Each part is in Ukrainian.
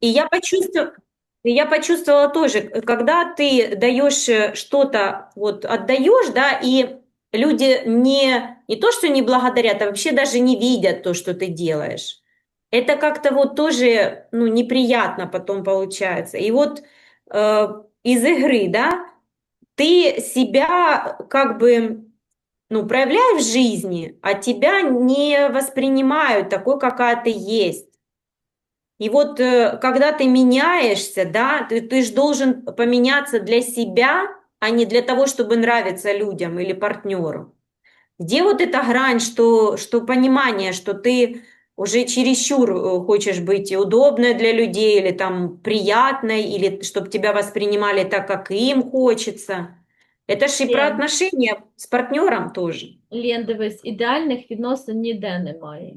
И я почувствовала, я почувствовала тоже, когда ты даешь э, что-то, вот отдаешь, да, и люди не, не то, что не благодарят, а вообще даже не видят то, что ты делаешь. Это как-то вот тоже, ну, неприятно потом получается. И вот э, из игры, да, ты себя как бы, ну, проявляешь в жизни, а тебя не воспринимают такой, какая ты есть. И вот э, когда ты меняешься, да, ты, ты же должен поменяться для себя, а не для того, чтобы нравиться людям или партнеру. Где вот эта грань, что, что понимание, что ты уже чересчур э, хочешь быть удобной для людей, или там приятной, или чтобы тебя воспринимали так, как им хочется. Это ж і про Лен, отношения з партнером теж. Лен, дивись, ідеальних відносин ніде немає.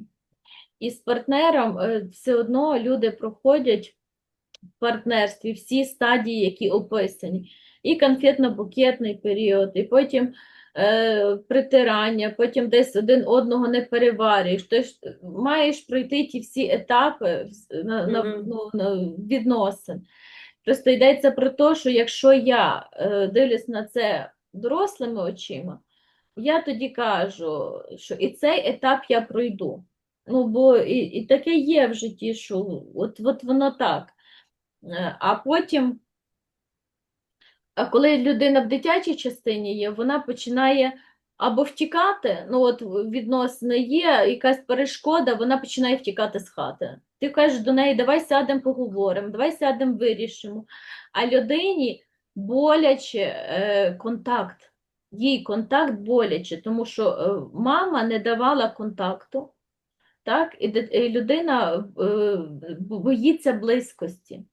І з партнером е, все одно люди проходять в партнерстві всі стадії, які описані. І конфетно-букетний період, і потім е, притирання, потім десь один одного не переварюєш. Тобто маєш пройти ті всі етапи на, на, ну, на відносин. Просто йдеться про те, що якщо я е, дивлюсь на це дорослими очима, я тоді кажу, що і цей етап я пройду. Ну, бо і, і таке є в житті, що от, от воно так. Е, А потім, коли людина в дитячій частині є, вона починає або втікати, ну от відносини є, якась перешкода, вона починає втікати з хати. Ти кажеш до неї, давай сядемо, поговоримо, давай сядемо, вирішимо. А людині боляче е, контакт, їй контакт боляче, тому що е, мама не давала контакту, так? І, людина е, боїться близькості.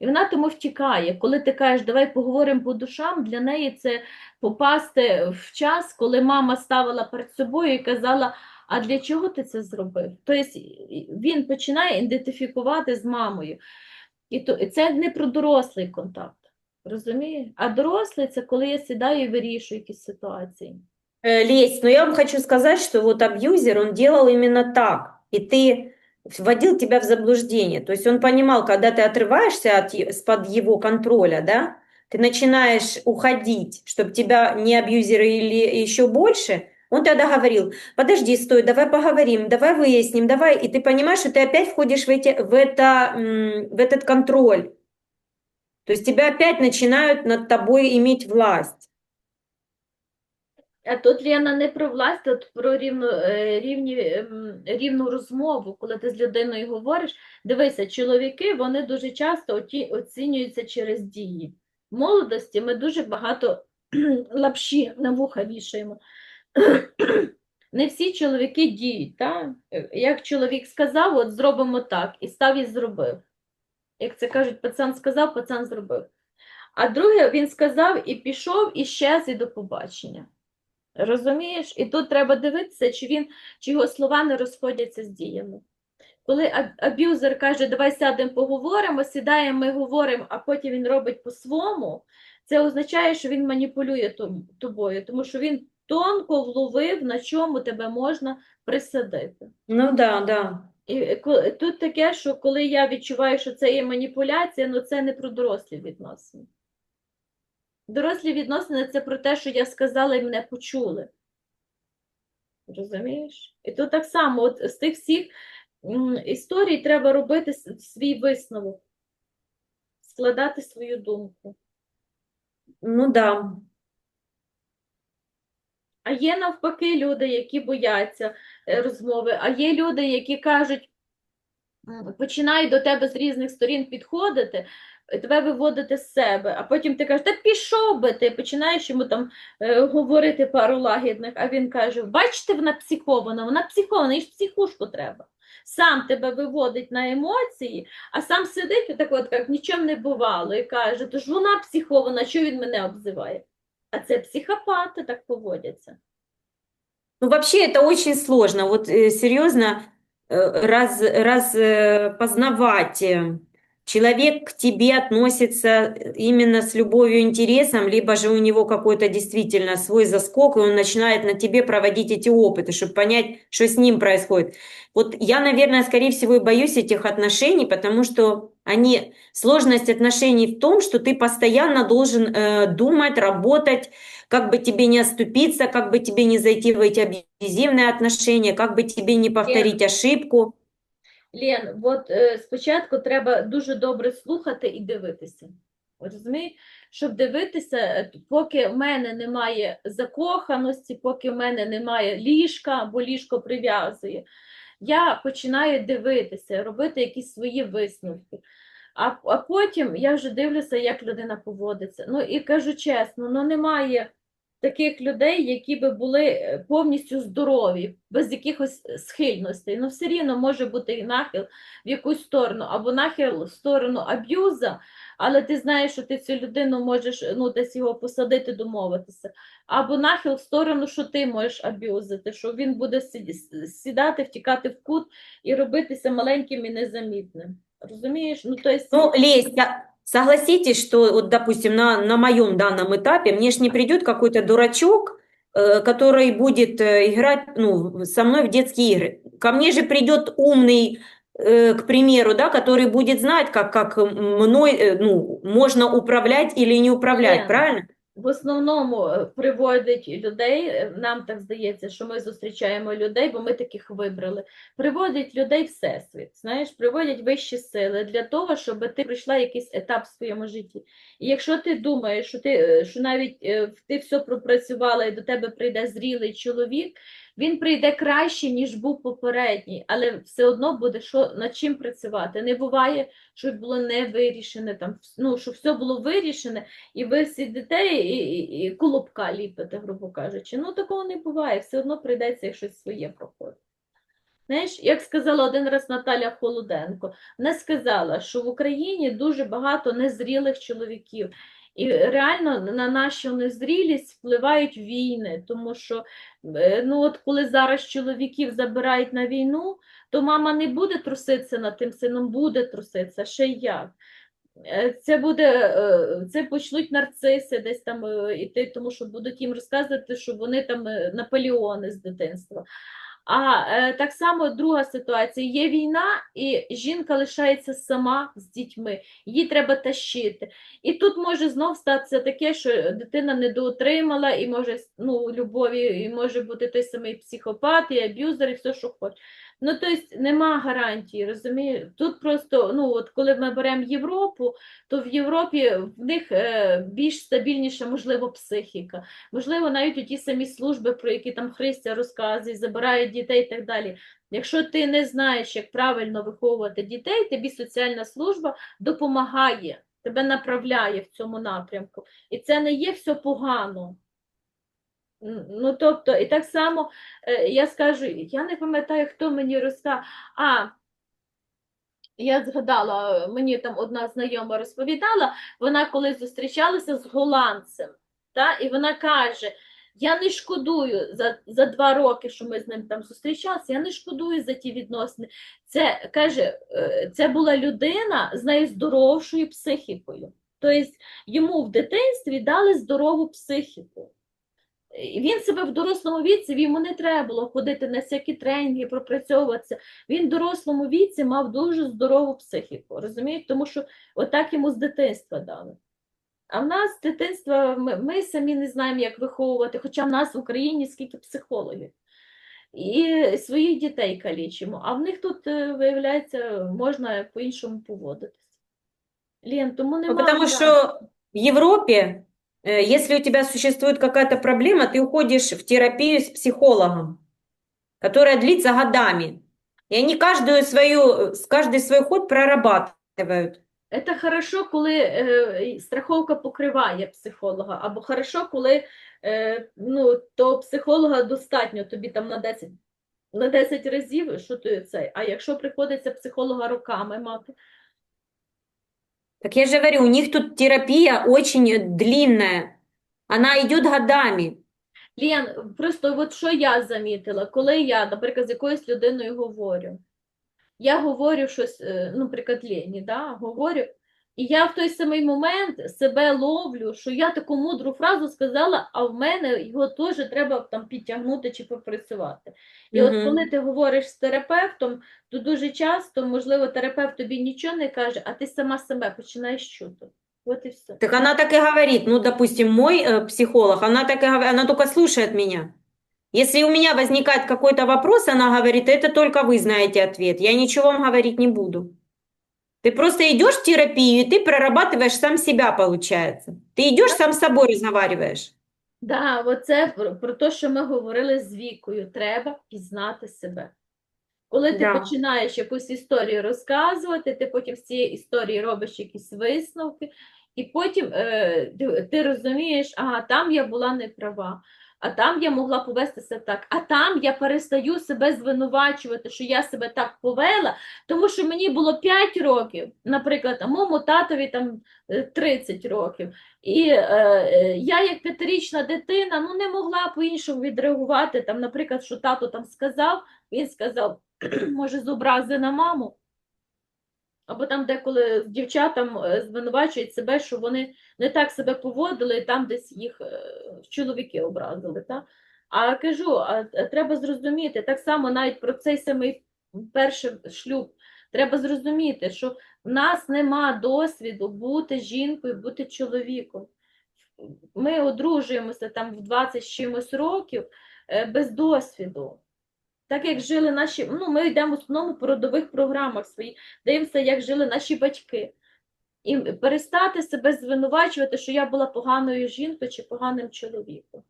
І вона тому втікає. Коли ти кажеш, давай поговоримо по душам, для неї це попасти в час, коли мама ставила перед собою і казала, а для чого ти це зробив? Тобто він починає ідентифікувати з мамою. І це не про дорослий контакт. Розумієш? А дорослий це коли я сідаю і вирішую якісь ситуації. Э, Лесь, но я вам хочу сказать, что вот абьюзер, он делал именно так, и ты вводил тебя в заблуждение. То есть он понимал, когда ты отрываешься от, из-под его контроля, да, ты начинаешь уходить, чтобы тебя не абьюзерили еще больше, он тогда говорил, подожди, стой, давай поговорим, давай выясним, давай, и ты понимаешь, что ты опять входишь в, эти, в, это, в этот контроль. То есть тебя опять начинают над тобой иметь власть. Тут Лена не про власть, тут про рівну, е, рівні, ем, рівну розмову, коли ти з людиною говориш. Дивися, чоловіки вони дуже часто оцінюються через дії. В молодості ми дуже багато лапші на вуха вішаємо. Не всі чоловіки діють. Та? Як чоловік сказав, от зробимо так, і став і зробив. Як це кажуть, пацан сказав, пацан зробив. А друге, він сказав і пішов, і щез, і до побачення. Розумієш? І тут треба дивитися, чи він, чи його слова не розходяться з діями. Коли аб'юзер каже, давай сядемо, поговоримо, сідаємо, ми говоримо, а потім він робить по-своєму, це означає, що він маніпулює тобою, тому що він тонко вловив, на чому тебе можна присадити. Ну да, да. І е, тут таке, що коли я відчуваю, що це є маніпуляція, ну це не про дорослі відносини. Дорослі відносини це про те, що я сказала і мене почули. Розумієш? І тут так само, от з тих всіх історій треба робити свій висновок, складати свою думку. Ну да. А є навпаки люди, які бояться е, розмови, а є люди, які кажуть, починають до тебе з різних сторін підходити, тебе виводити з себе, а потім ти кажеш, та пішов би ти, починаєш йому там е, говорити пару лагідних, а він каже, бачите, вона психована, вона психована, їй ж психушку треба. Сам тебе виводить на емоції, а сам сидить і так от, як нічого не бувало, і каже, то ж вона психована, що він мене обзиває? А це психопати так поводяться. Ну, вообще это очень сложно. Вот э, серьезно, э, раз, раз э, познавать, э, человек к тебе относится именно с любовью и интересом, либо же у него какой-то действительно свой заскок, и он начинает на тебе проводить эти опыты, чтобы понять, что с ним происходит. Вот я, наверное, скорее всего, и боюсь этих отношений, потому что Они, сложность отношений в том, что ты постоянно должен э, думать, работать, как бы тебе не оступиться, как бы тебе не зайти в эти абьюзивные отношения, как бы тебе не повторить ошибку. Лен, от е, спочатку треба дуже добре слухати і дивитися. Розумієш? Щоб дивитися, е, поки в мене немає закоханості, поки в мене немає ліжка, бо ліжко прив'язує, я починаю дивитися, робити якісь свої висновки. А, а потім я вже дивлюся, як людина поводиться. Ну і кажу чесно, ну немає таких людей, які би були е, повністю здорові, без якихось схильностей. Ну, все рівно може бути і нахил в якусь сторону, або нахил в сторону аб'юза, але ти знаєш, що ти цю людину можеш ну, десь його посадити, домовитися. Або нахил в сторону, що ти можеш аб'юзити, що він буде сідати, втікати в кут і робитися маленьким і незамітним. Розумієш? Ну, то есть, Ну, Лесь, я- согласитесь, что вот, допустим, на, на моем данном этапе мне ж не придет какой-то дурачок, э, который будет э, играть, ну, со мной в детские игры. Ко мне же придет умный, э, к примеру, да, который будет знать, как, как мной, э, ну, можно управлять или не управлять, Лен, правильно? В основному е, приводить людей, е, нам так здається, що ми зустрічаємо людей, бо ми таких вибрали. Приводить людей всесвіт, знаєш, приводять вищі сили для того, щоб ти пройшла якийсь етап в своєму житті. І якщо ти думаєш, що ти е, що навіть ти все пропрацювала і до тебе прийде зрілий чоловік, він прийде краще, ніж був попередній, але все одно буде що над чим працювати. Не буває, щоб було не вирішене, там, ну, щоб все було вирішене, і ви сидите і, і, і колобка ліпите, грубо кажучи. Ну, такого не буває, все одно прийдеться щось своє проходити. Знаєш, як сказала один раз Наталя Холоденко, вона сказала, що в Україні дуже багато незрілих чоловіків. І реально на нашу незрілість впливають війни, тому що е, ну от коли зараз чоловіків забирають на війну, то мама не буде труситися над тим сином, буде труситися, ще й як. Е, Це буде, е, це почнуть нарциси десь там іти, тому що будуть їм розказувати, що вони там Наполеони з дитинства. А е, так само друга ситуація: є війна, і жінка лишається сама з дітьми, її треба тащити. І тут може знов статися таке, що дитина недоотримала, і може ну, любові, і може бути той самий психопат, і аб'юзер, і все, що хоче. Ну, тобто нема гарантії, розумієш? Тут просто, ну, от коли ми беремо Європу, то в Європі в них е, більш стабільніша, можливо, психіка. Можливо, навіть ті самі служби, про які там Христя розказує, забирають дітей і так далі. Якщо ти не знаєш, як правильно виховувати дітей, тобі соціальна служба допомагає, тебе направляє в цьому напрямку. І це не є все погано. Ну, тобто, і так само е, я скажу, я не пам'ятаю, хто мені розказав. А, я згадала, мені там одна знайома розповідала, вона коли зустрічалася з голландцем, та, і вона каже: я не шкодую за, за два роки, що ми з ним там зустрічалися, я не шкодую за ті відносини. Це каже, е, це була людина з найздоровшою психікою. Тобто йому в дитинстві дали здорову психіку. Він себе в дорослому віці, йому не треба було ходити на всякі тренінги, пропрацьовуватися. Він в дорослому віці мав дуже здорову психіку, розумієте? Тому що отак йому з дитинства дали. А в нас з дитинства ми, ми самі не знаємо, як виховувати, хоча в нас в Україні скільки психологів. І своїх дітей калічимо, а в них тут, е, виявляється, можна по-іншому поводитися. Лен, тому немає. потому что в Европе, э, если у тебя существует какая-то проблема, ты уходишь в терапию с психологом, которая длится годами. И они каждую свою, с каждый свой ход прорабатывают. Це хорошо, коли е, страховка покриває психолога, або хорошо, коли е, ну, то психолога достатньо тобі там на 10, на 10 разів, що ти цей. А якщо приходиться психолога роками мати, так я же говорю, у них тут терапия очень длинная. Она идет годами. Лен, просто от що я замітила, коли я, наприклад, з якоюсь людиною говорю, я говорю щось, е, ну, наприклад, Лені, да, говорю, І я в той самий момент себе ловлю, що я таку мудру фразу сказала, а в мене його теж треба там підтягнути чи попрацювати. І от Мгм. коли ти говориш з терапевтом, то дуже часто, можливо, терапевт тобі нічого не каже, а ти сама себе починаєш чути. От і все. Так она так и говорит, ну, допустим, мой э, психолог, она так и говорит, она только слушает меня. Если у меня возникает какой-то вопрос, она говорит, это только вы знаете ответ, я ничего вам говорить не буду. Ты просто идешь в терапию, и ты прорабатываешь сам себя, получается. Ты идешь сам с собой разговариваешь. Да, оце про, про те, що ми говорили з Вікою. Треба пізнати себе. Коли ти Да. починаєш якусь історію розказувати, ти потім з цієї історії робиш якісь висновки, і потім е, ти, ти розумієш, ага, там я була не права, а там я могла повестися так, а там я перестаю себе звинувачувати, що я себе так повела, тому що мені було 5 років, наприклад, а моєму татові там е, 30 років. І е, е, я, як п'ятирічна дитина, ну не могла по-іншому відреагувати. Там, наприклад, що тато там сказав, він сказав, може, з образи на маму. Або там деколи дівчатам е, звинувачують себе, що вони не так себе поводили, і там десь їх е, чоловіки образили. Та? А кажу, а а треба зрозуміти, так само навіть про цей самий перший шлюб. Треба зрозуміти, що в нас нема досвіду бути жінкою, бути чоловіком. Ми одружуємося там в 20 чимось років е, без досвіду. Так як жили наші, ну ми йдемо в основному по родових програмах свої, дивимося, як жили наші батьки. І перестати себе звинувачувати, що я була поганою жінкою чи поганим чоловіком.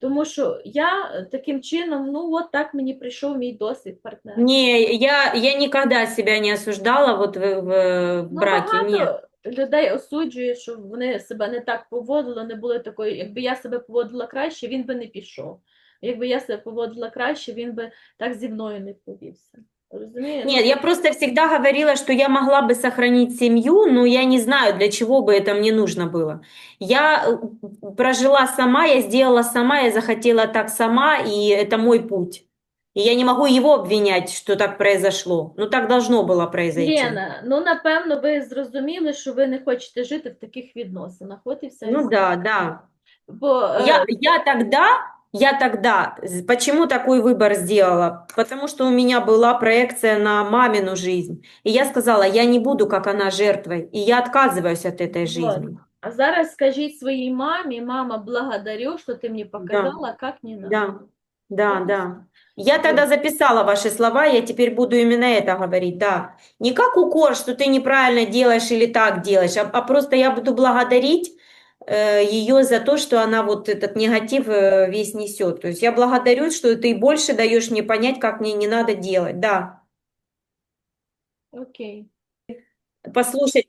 Тому що я е, таким чином, ну от так мені прийшов мій досвід партнера. Не, я, я никогда себя не осуждала вот в, в Ну, браке, багато людей осуджує, що вони себе не так поводили, не були такою. Якби я себе поводила краще, він би не пішов. Якби я себе поводила краще, він би так зі мною не повівся. Розумієш? Нет, я просто всегда говорила, что я могла бы сохранить семью, но я не знаю, для чего бы это мне нужно было. Я э, прожила сама, я сделала сама, я захотела так сама, и это мой путь. И я не могу его обвинять, что так произошло. Ну, так должно было произойти. Лена, ну напевно, ви зрозуміли, що ви не хочете жити в таких відносинах. От і все. Ну да, да. Бо е, Я, я тогда, я тогда, з- почему такой выбор сделала? Потому что у меня была проекция на мамину жизнь. И я сказала, я не буду, как она, жертвой. И я отказываюсь от этой Вот. жизни. а зараз скажіть своїй мамі, мама, благодарю, що ти мені показала, як не надо. Да, да, Вот. да. Я тогда записала ваши слова, я теперь буду именно это говорить, да. Не как укор, что ты неправильно делаешь или так делаешь, а, а просто я буду благодарить э, ее за то, что она вот этот негатив э, весь несет. То есть я благодарю, что ты больше даешь мне понять, как мне не надо делать, да. Окей. Послушать,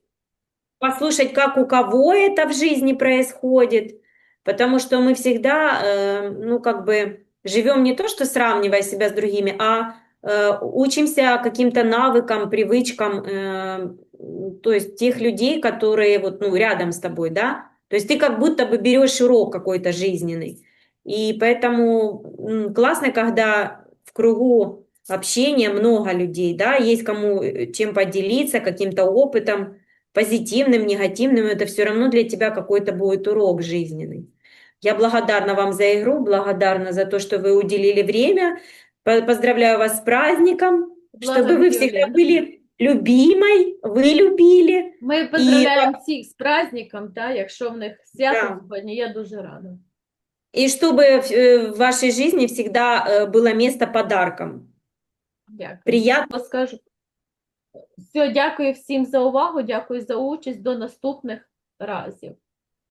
послушать, как у кого это в жизни происходит, потому что мы всегда, э, ну, как бы живем не то, что сравнивая себя с другими, а э, учимся каким-то навыкам, привычкам, э, то есть тех людей, которые вот, ну, рядом с тобой, да, то есть ты как будто бы берешь урок какой-то жизненный, и поэтому классно, когда в кругу общения много людей, да, есть кому э, чем поделиться, каким-то опытом, позитивным, негативным, это все равно для тебя какой-то будет урок жизненный. Я благодарна вам за игру, благодарна за то, что вы уделили время. По- Поздравляю вас с праздником, чтобы вы всегда были любимой, вы любили. Ми поздравляємо всіх з праздником, та, якщо в них свято Да. сьогодні, я дуже рада. И чтобы в э, в вашей жизни всегда э, было место подаркам. Дякую. Приятно. Скажу. Все, дякую всім за увагу, дякую за участь. До наступних разів.